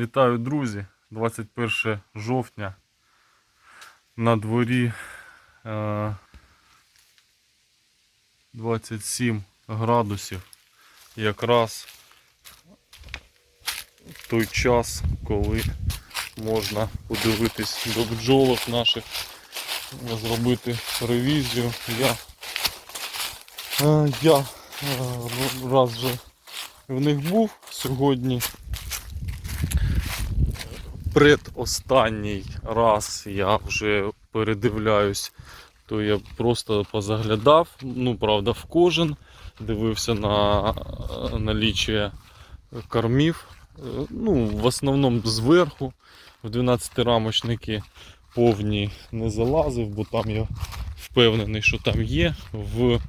Вітаю, друзі! 21 жовтня. На дворі е, 27 градусів. Якраз той час, коли можна подивитись до бджолок наших, зробити ревізію. Я, е, я е, раз вже в них був сьогодні предостанній раз я вже передивляюсь, то я просто позаглядав, ну правда, в кожен, дивився на е, наліччя кормів. Е, Ну, в основному зверху, в 12 рамочники повні не залазив, бо там я впевнений, що там є. В,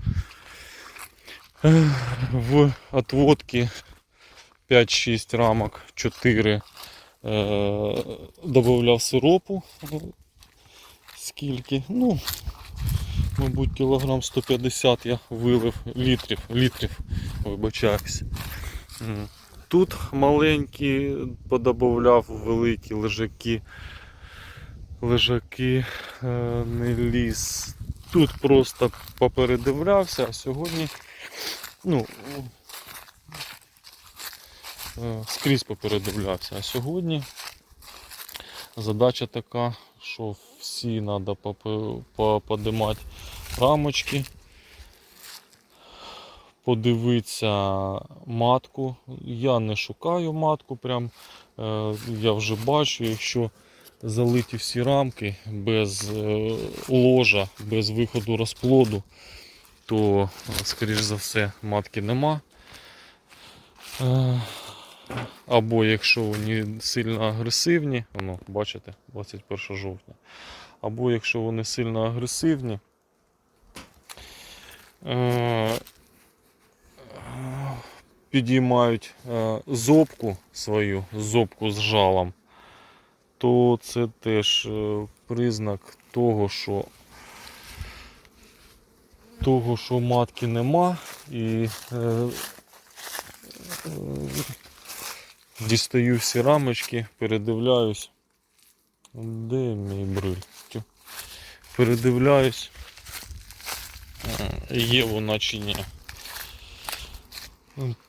е, в отводки 5-6 рамок, 4 е, додавав сиропу. Скільки? Ну, мабуть, кілограм 150 я вилив літрів, літрів, вибачаюсь. Тут маленькі подобавляв великі лежаки. Лежаки е, не ліз. Тут просто попередивлявся, а сьогодні ну, е, скрізь попередивлявся. А сьогодні задача така, що всі треба подимати рамочки, подивитися матку. Я не шукаю матку, прям е, я вже бачу, якщо залиті всі рамки без е, ложа, без виходу розплоду, то, скоріш за все, матки нема. Або якщо вони сильно агресивні, воно, бачите, 21 жовтня, або якщо вони сильно агресивні, е, підіймають е, зобку свою, зобку з жалом, то це теж е, признак того, що того, що матки нема і Дістаю всі рамочки, передивляюсь. Де мій бриль? Передивляюсь. Е, Є вона чи ні.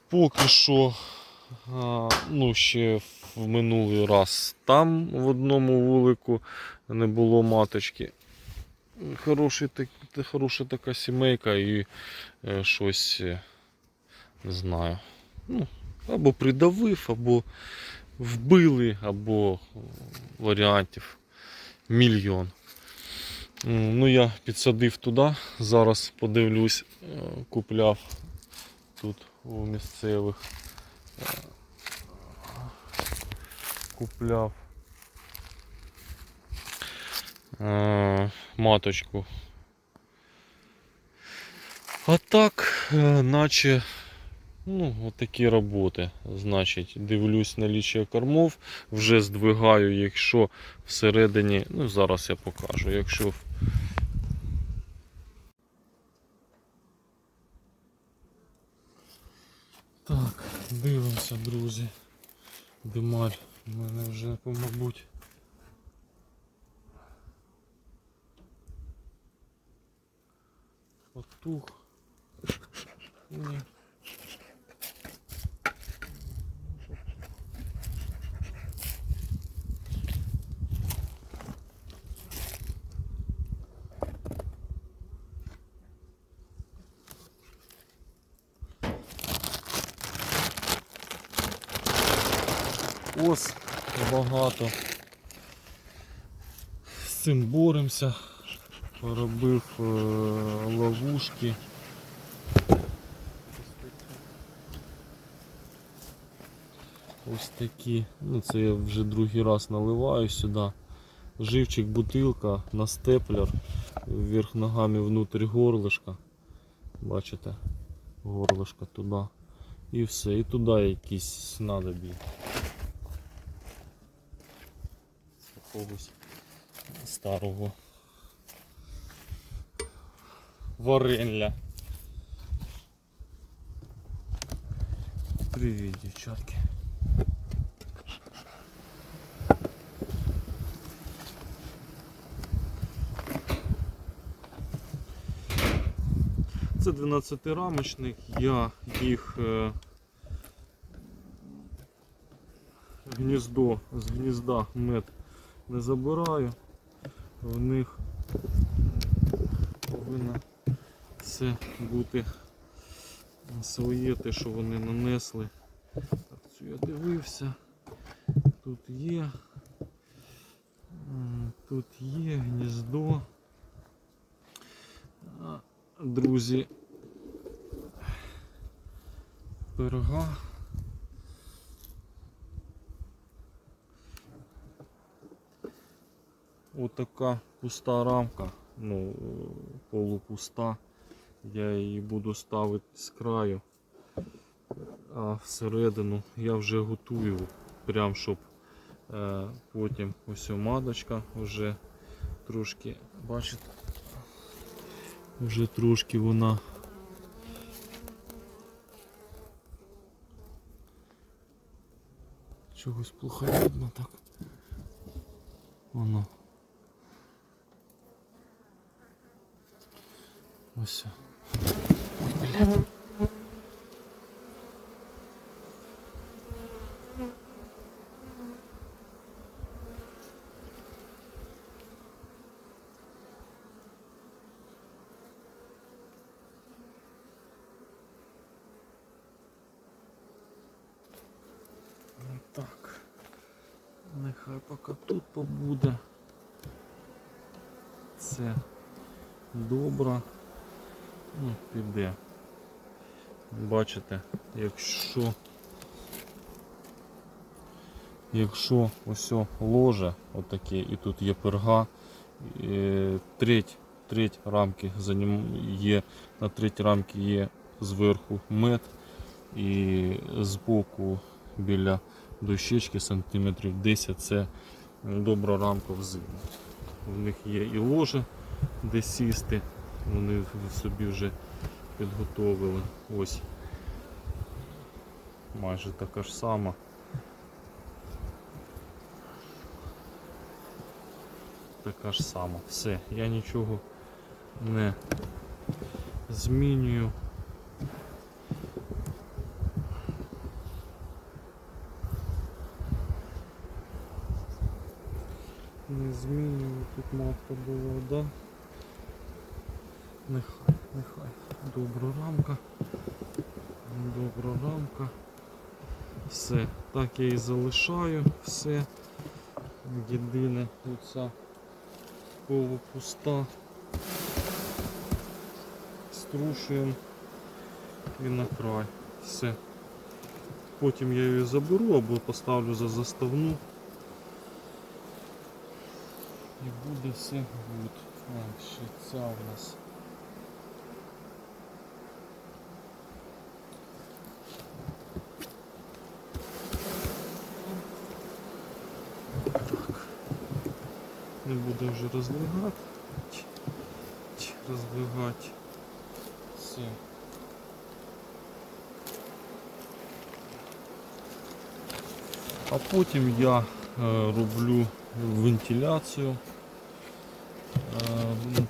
Поки що, ну ще в минулий раз там в одному вулику не було маточки. Хороший, хороша така сімейка і е, щось е, не знаю. Ну, або придавив, або вбили, або варіантів мільйон. Ну, я підсадив туди, зараз подивлюсь, е, купляв тут у місцевих. е, Купляв е, маточку. А так, е, наче Ну, от такі роботи. Значить, дивлюсь наліччя кормов, вже здвигаю, якщо всередині, ну зараз я покажу, якщо Так, дивимося, друзі. Дималь у мене вже, мабуть. Потух. Ні. Ос багато. З цим боремося. Поробив е, ловушки. Ось такі. Ну це я вже другий раз наливаю сюди. Живчик бутилка на степлер. Вверх ногами внутрь горлышка. Бачите? Горлышко туди. І все. І туди якісь снадобі. якогось старого варилля. Привіт, дівчатки. Це 12 рамочник, я їх е, гніздо з гнізда мед не забираю. В них повинно все бути своє, те, що вони нанесли. Так, цю я дивився. Тут є. Тут є гніздо. Друзі. Пирога. Отака пуста рамка, ну, полупуста. Я її буду ставити з краю, а всередину я вже готую, прям щоб е, потім ось о маточка вже трошки, бачите, вже трошки вона чогось плохо видно так. Воно. Ось. Ну, Так. Нехай поки тут побуде. Це добре. Ну, піде. Бачите, якщо якщо ось ложе отаке і тут є перга, треть, треть рамки за ним є, на треть рамки є зверху мед і збоку біля дощечки сантиметрів 10 це добра рамка взиму. У них є і ложе, де сісти, вони собі вже підготовили. Ось майже така ж сама. Така ж сама. Все, я нічого не змінюю. Не змінюю, тут матка була, да? Нехай, нехай. Добра рамка. Добра рамка. Все. Так я і залишаю все. Єдине оця полупуста. Струшуємо і на край. Все. Потім я її заберу або поставлю за заставну. І буде все гуд. А, ще ця у нас. Не буду вже. Ч- ч- Все. А потім я е, роблю вентиляцію. Е, ну,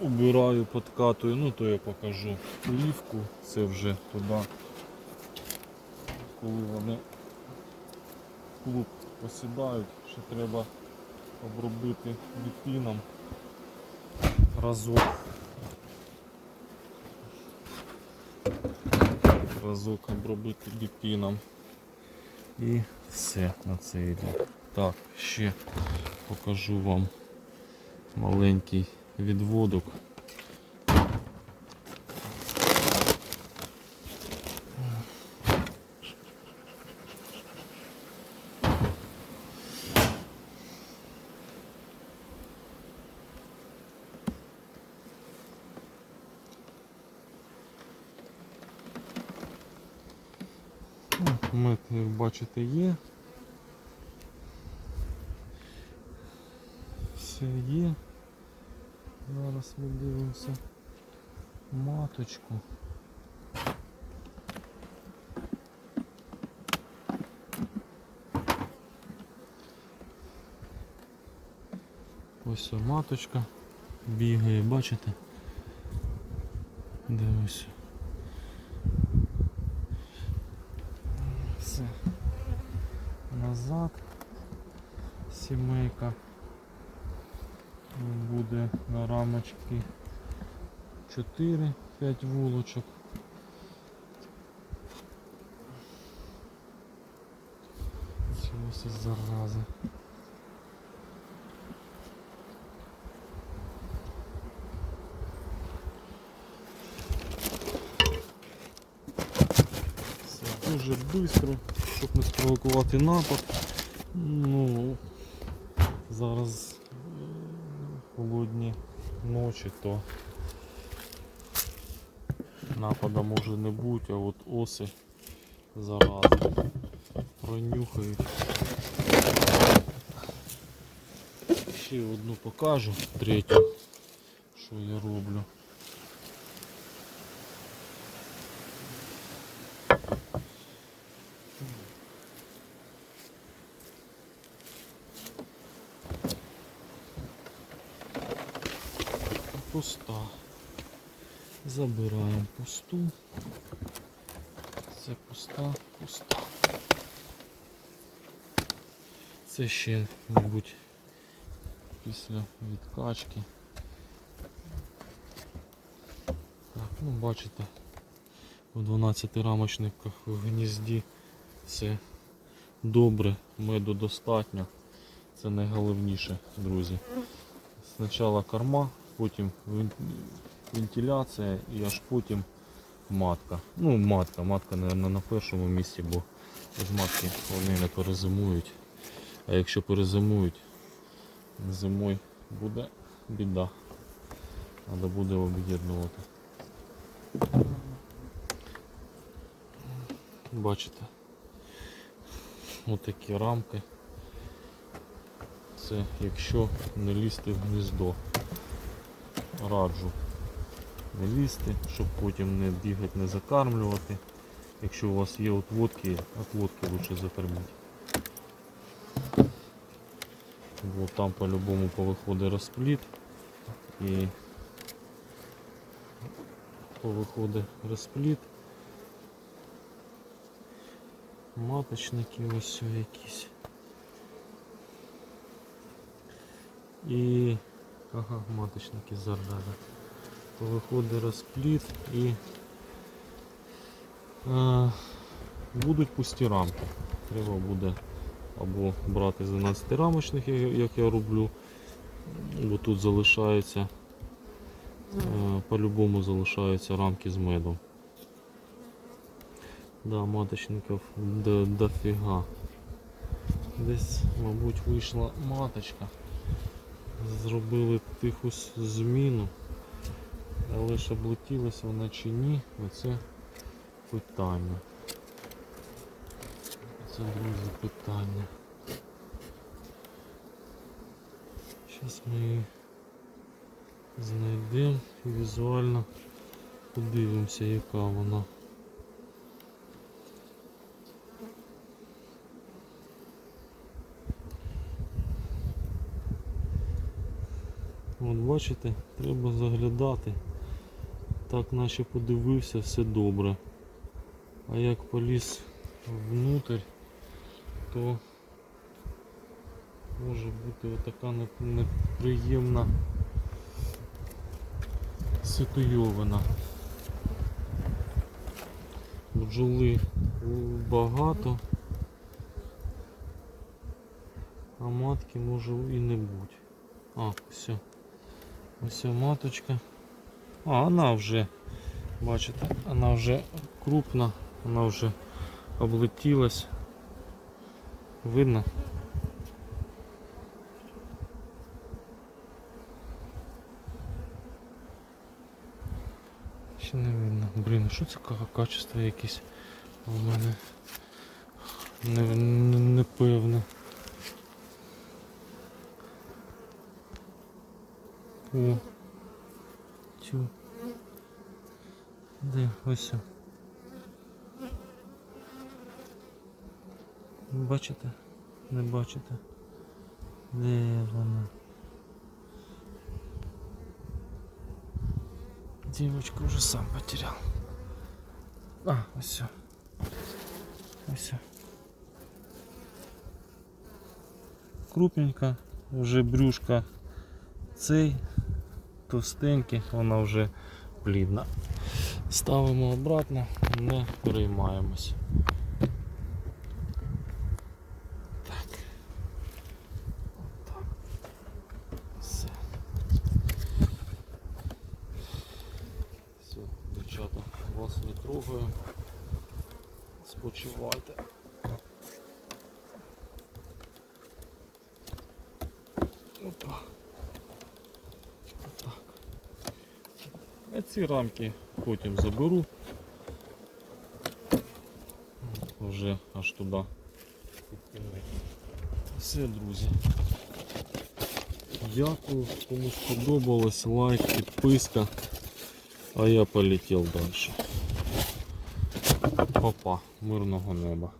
Убираю, подкатую, ну то я покажу плівку, це вже туди, коли вони клуб посідають, ще треба обробити бітином разок. Разок обробити бітином. І все на цей рік. Так, ще покажу вам маленький відводок. Як бачите, є. Все є. Зараз ми дивимося маточку. Ось маточка бігає, бачите? Дивимося. Все. Назад. Сімейка. Буде на рамочки 4-5 вулочок. Чого це зараза? Все дуже швидко, щоб не спровокувати напад. Ну, зараз е, холодні ночі, то напада може не бути, а от оси зарази пронюхають. Ще одну покажу, третю, що я роблю. Пуста. Забираємо пусту. Це пуста, пуста. Це ще, мабуть, після відкачки. Так, ну бачите, в 12 рамочниках в гнізді все добре, меду достатньо. Це найголовніше, друзі. Спочатку корма, потім вентиляція і аж потім матка. Ну, матка, матка, мабуть, на першому місці, бо з матки вони не перезимують. А якщо перезимують, зимою буде біда. Треба буде об'єднувати. Бачите? Отакі рамки. Це якщо не лізти в гніздо. Раджу не лізти, щоб потім не бігати, не закармлювати. Якщо у вас є отводки, отводки лучше закорміть. Бо там по-любому повиходить розпліт і повиходить розпліт. Маточники ось якісь. І ага, маточники зардали. Повиходить розпліт і е, будуть пусті рамки. Треба буде або брати з 12 рамочних, як я роблю, бо тут залишаються, е, по-любому залишаються рамки з медом. Да, маточників до, дофіга. Десь, мабуть, вийшла маточка. Зробили тиху зміну. Але ж облетілася вона чи ні, оце питання. Це, друзі, питання. Зараз ми її знайдемо і візуально подивимося, яка вона. От бачите, треба заглядати. Так наче подивився, все добре. А як поліз внутрь, то може бути отака неприємна ситуйовина. Бджоли багато, а матки може і не бути. А, все. Ось маточка. А, вона вже, бачите, вона вже крупна, вона вже облетілась. Видно? Ще не видно. Блін, що це ка- качество якесь у мене не, не, непевне. О. Тю. Де ось. Бачите? Не бачите? Де вона? Девочку уже сам потерял. А, ось. всё. Ось. всё. Крупненька, вже брюшка цей, товстенький, вона вже плідна. Ставимо обратно, не переймаємось. Так. Отак. Все. Все, дівчата, вас не трогаю. Спочивайте. Опа. Отак. Ці рамки потім заберу. Вже аж туди. Все, друзі. Дякую, кому сподобалось, лайк, підписка. А я полетів далі. Папа, мирного неба.